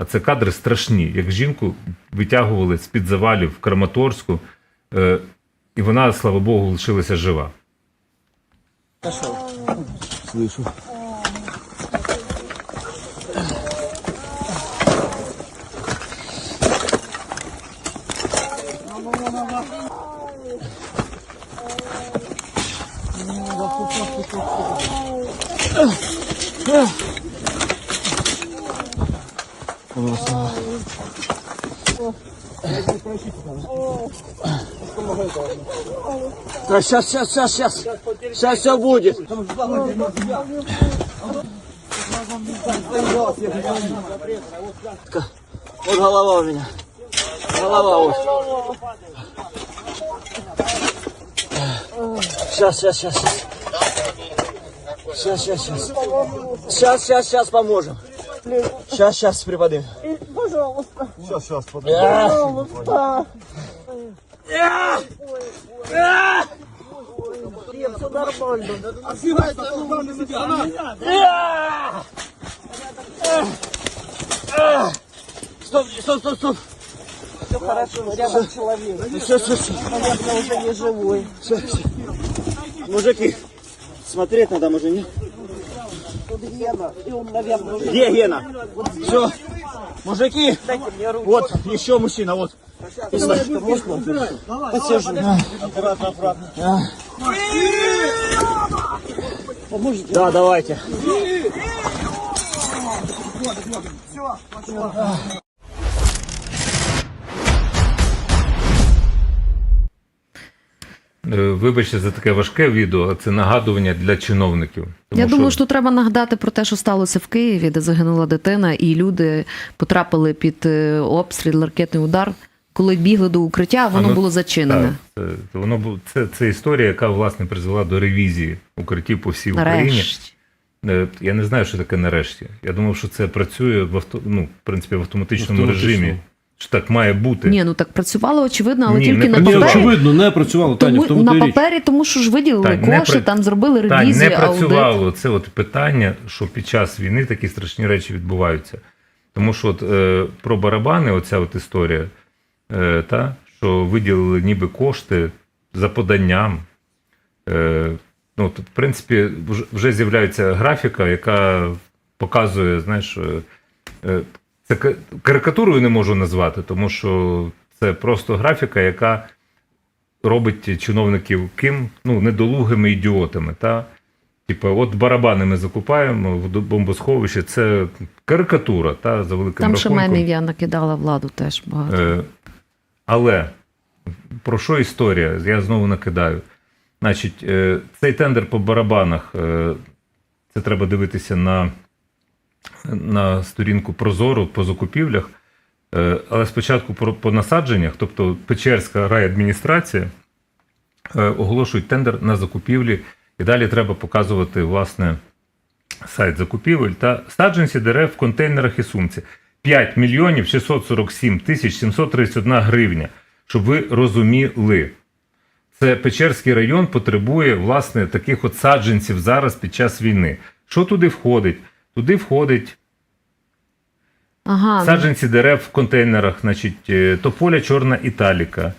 А це кадри страшні, як жінку витягували з-під завалів в Краматорську, е, і вона, слава Богу, лишилася жива. Слышу. Да, сейчас, сейчас, сейчас, сейчас. Сейчас все будет. Вот голова у меня. Голова вот. Сейчас, сейчас, сейчас. Сейчас, сейчас, сейчас. Сейчас, сейчас, сейчас поможем. Сейчас, сейчас приподнимем. Пожалуйста, Сейчас, сейчас, пожалуйста. Нет, все нормально. Стоп, стоп, стоп, стоп. Все хорошо, рядом человек. Все, все, все. Наверное, уже не живой. Все, все. Мужики, смотреть надо, нет? Тут Гена, и он, наверное, уже... Где Гена? Все. Мужики, вот, еще мужчина, вот. Подсержу. Аккуратно, аккуратно. Поможете? Да, давайте. Вибачте за таке важке відео, це нагадування для чиновників. Тому Я думаю, що треба нагадати про те, що сталося в Києві, де загинула дитина, і люди потрапили під е, обстріл, ракетний удар. Коли бігли до укриття, А, воно ну, було зачинене. Так, це, воно бу- це, це історія, яка власне призвела до ревізії укриттів по всій Україні. Нарешті. Е, Я не знаю, що таке нарешті. Я думав, що це працює в авто, ну, в принципі, в автоматичному Автоматично. режимі. Що так має бути. Ні, ну так працювало очевидно, але Ні, тільки не на Ні, працювало. папері. очевидно, не працювало, Таня, в Тому тому на річ. папері, тому що ж виділили Так, не кошти, пра- там зробили Так, ревізію, не аудит. працювало це от питання, що під час війни такі страшні речі відбуваються. Тому що от, е, про барабани, оця от історія, е, та, що виділили ніби кошти за поданням. Е, ну, тут, в принципі, вже, вже з'являється графіка, яка показує, знаєш, е, е, карикатурою не можу назвати, тому що це просто графіка, яка робить чиновників ким? Ну, недолугими ідіотами. Та? Типу, от барабани ми закупаємо в бомбосховище, це карикатура, та, за великим Там ще рахунком. мемів я накидала владу теж багато. Е, але про що історія? Я знову накидаю. Значить, е, цей тендер по барабанах, е, це треба дивитися на, на сторінку Прозору по закупівлях. Е, але спочатку по насадженнях, тобто Печерська райадміністрація е, оголошують тендер на закупівлі, і далі треба показувати власне сайт закупівель та саджанці дерев в контейнерах і сумці. 5 мільйонів 647 тисяч 731 гривня. Щоб ви розуміли, це Печерський район потребує власне таких от саджанців зараз під час війни. Що туди входить? Туди входить Ага, Саджанці дерев в контейнерах, значить, е, тополя чорна італіка,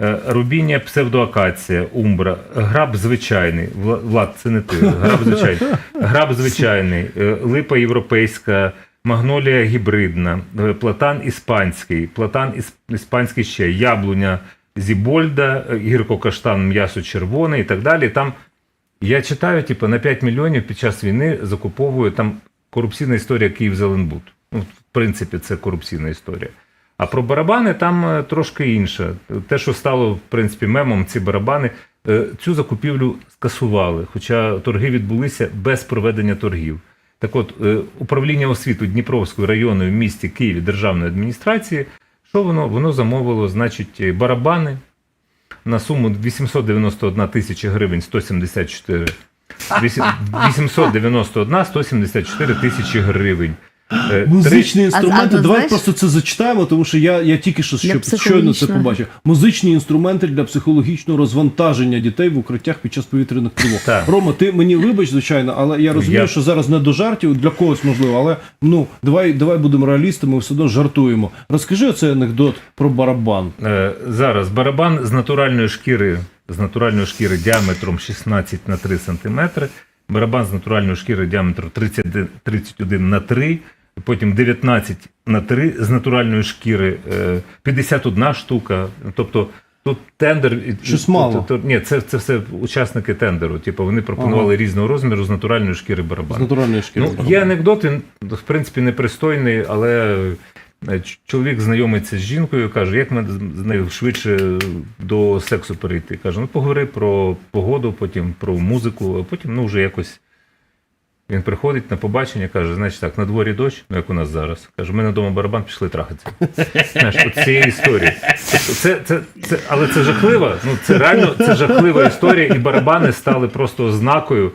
е, рубіння псевдоакація, умбра, граб звичайний. Влад, це не ти. Граб звичайний. Граб звичайний, е, липа європейська, магнолія гібридна, платан іспанський, платан іспанський ще, яблуня зібольда, гіркокаштан, м'ясо червоне і так далі. Там я читаю, типу, на 5 мільйонів під час війни закуповує там корупційна історія Київ-Зеленбуд. Ну, в принципі, це корупційна історія. А про барабани там е, трошки інше. Те, що стало, в принципі, мемом, ці барабани, е, цю закупівлю скасували, хоча торги відбулися без проведення торгів. Так от, е, управління освіти Дніпровської районної в місті Києві державної адміністрації, що воно? Воно замовило, значить, барабани на суму 891 тисяча гривень 174 Вісім- 891 174 тисячі гривень. Е, Музичні інструменти. а, Давай знаєш- просто це зачитаємо, тому що я, я тільки що щоб щойно це побачив. Музичні інструменти для психологічного розвантаження дітей в укриттях під час повітряних тривог. Так. Рома, ти мені вибач, звичайно, але я розумію, Я- що зараз не до жартів, для когось можливо, але ну давай, давай будемо реалістами, все одно жартуємо. Розкажи оцей анекдот про барабан. Е, Зараз барабан з натуральної шкіри, з натуральної шкіри діаметром 16 на 3 см, барабан з натуральної шкіри діаметром 31, 31 на 3, потім 19 на 3 з натуральної шкіри е, 51 штука. Тобто тут тендер. Щось мало. Ні, це, це все учасники тендеру. Типу, вони пропонували різного розміру з натуральної шкіри З натуральної шкіри. Ну, барабан. є анекдот, він в принципі непристойний, але е, чоловік знайомиться з жінкою, каже, як ми з- з нею швидше до сексу перейти. Каже, ну поговори про погоду, потім про музику, а потім ну вже якось. Він приходить на побачення, каже, значить так, на дворі дощ, ну як у нас зараз. Каже, ми на дома барабан пішли трахатися. Знаєш, от цієї історії. Це, це, це, але це жахлива, ну це реально це жахлива історія, і барабани стали просто ознакою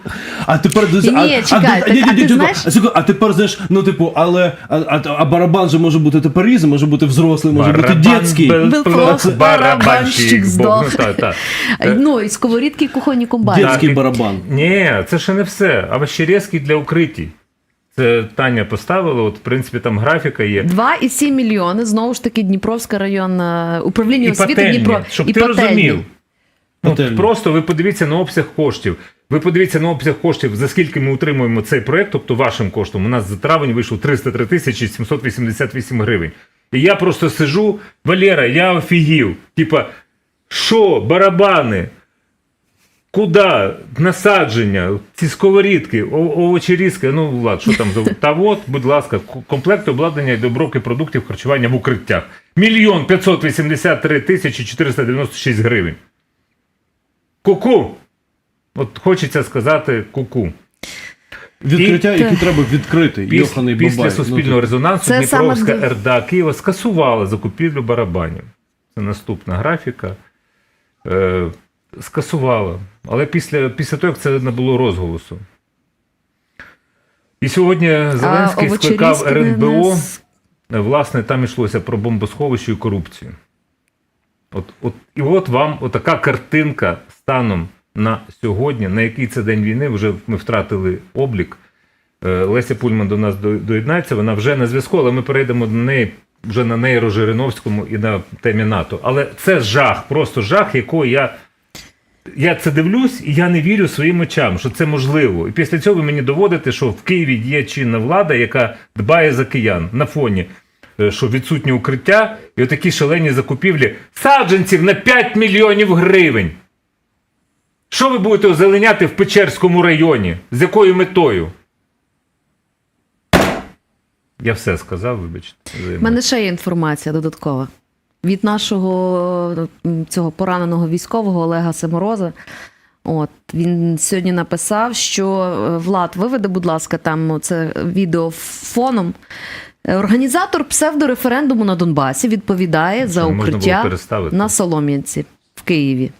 А тепер Ні, а, чекай, так, а ти знаєш- а, тепер знаєш, ну типу, але а, а, а барабан же може бути тепер різний, може бути взрослий, може бути дітський. барабанщик барабанщик здох. Ну, так, так. Ну, і сковорідки, і кухонні комбайни. Дітський барабан. Ні, це ще не все. А Для укриттів. Це Таня поставила, от в принципі там графіка є. 2,7 мільйони, знову ж таки, Дніпровська районна управління І освіти пательні, Дніпро. щоб і ти пательні. розумів. Ну, просто ви подивіться на обсяг коштів. Ви подивіться на обсяг коштів, за скільки ми утримуємо цей проект, тобто вашим коштом. У нас за травень вийшов 303 тисячі 788 гривень. І я просто сижу, Валера, я офігів. Типа, що, барабани? Куда насадження, ці сковорідки, овочерізки, ну Влад, що там за та от, будь ласка, комплект обладнання і добровки продуктів харчування в укриттях. Мільйон 583 тисячі 496 гривень. Ку-ку. От хочеться сказати ку-ку. Відкриття, І- які треба відкрити. Після, Йоханий після бабай. суспільного Ну, резонансу Це Дніпровська саме- РДА Києва скасувала закупівлю барабанів. Це наступна графіка. Е, скасувала. Але після, після того, як це не було розголосу. І сьогодні Зеленський А скликав РНБО. не с- Власне, там йшлося про бомбосховище і корупцію. От, от, і от вам отака картинка станом на сьогодні, на який це день війни, вже ми втратили облік. Е, Леся Пульман до нас доєднається, вона вже на зв'язку, але ми перейдемо до неї вже на Нейро Жириновському і на темі НАТО. Але це жах, просто жах, якого я. Я це дивлюсь, і я не вірю своїм очам, що це можливо. І після цього ви мені доводите, що в Києві є чинна влада, яка дбає за киян на фоні, е, що відсутнє укриття і отакі шалені закупівлі саджанців на 5 мільйонів гривень. Що ви будете озеленяти в Печерському районі? З якою метою? Я все сказав, вибачте. У мене ще є інформація додаткова. Від нашого цього пораненого військового Олега Семороза. От він сьогодні написав, що е, Влад, виведе, будь ласка, там це відео фоном. Е, Організатор псевдореферендуму на Донбасі відповідає за можна було укриття на Солом'янці в Києві.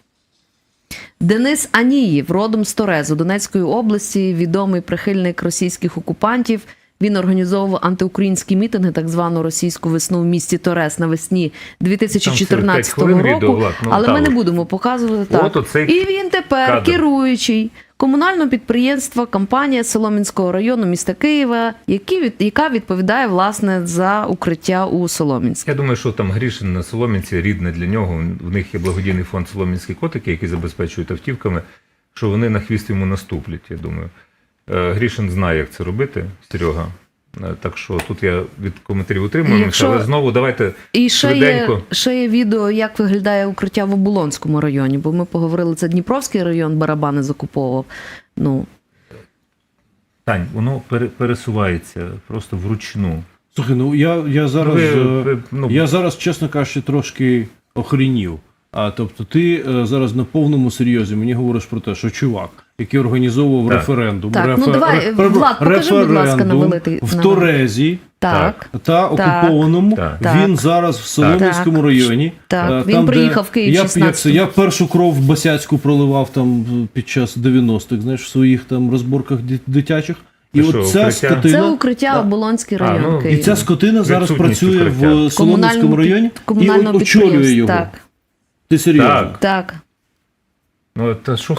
Денис Аніїв, родом з Торезу, Донецької області, відомий прихильник російських окупантів. Він організовував антиукраїнські мітинги, так звану російську весну в місті Торез навесні 2014 Там всього року. відео, Влад, ну, але та ми не будемо показувати От так. оцей І він тепер кадр. керуючий комунального підприємства компанія Соломінського району міста Києва, які від, яка відповідає власне за укриття у Соломінську. Я думаю, що там Грішин на Соломінці рідне для нього. В них є благодійний фонд Соломінські котики, які забезпечують автівками, що вони на хвіст йому наступлять. Я думаю. Е, Грішин знає, як це робити, Серега. Е, Так що тут я від коментарів утримуюся, Якщо- але знову давайте І ще є, ще є відео, як виглядає укриття в Оболонському районі, бо ми поговорили, це Дніпровський район барабани закуповував. Ну, Тань, воно пересувається просто вручну. Слухай, ну я, я зараз Ви- ви, ну- я зараз, чесно кажучи, трошки охренів. А тобто, ти е, зараз на повному серйозі мені говориш про те, що чувак, який організовував Так. референдум, Так, ну давай, ре- ре- Влад, покажи, будь ласка, на великий- в Торезі так. та окупованому. Так. Він зараз в Солом'янському Так. районі. Так. Е, Він там, де приїхав в Київ я, як 16-го. це, я першу кров в Басяцьку проливав там під час 90-х, знаєш, в своїх там розборках дитячих. І Це от ця укриття? скотина, Це укриття. Оболонський А, район. ну, і ця скотина зараз працює укриття. в Солом'янському районі і очолює його. Так, Ти серйозно? Так. так. Ну, та що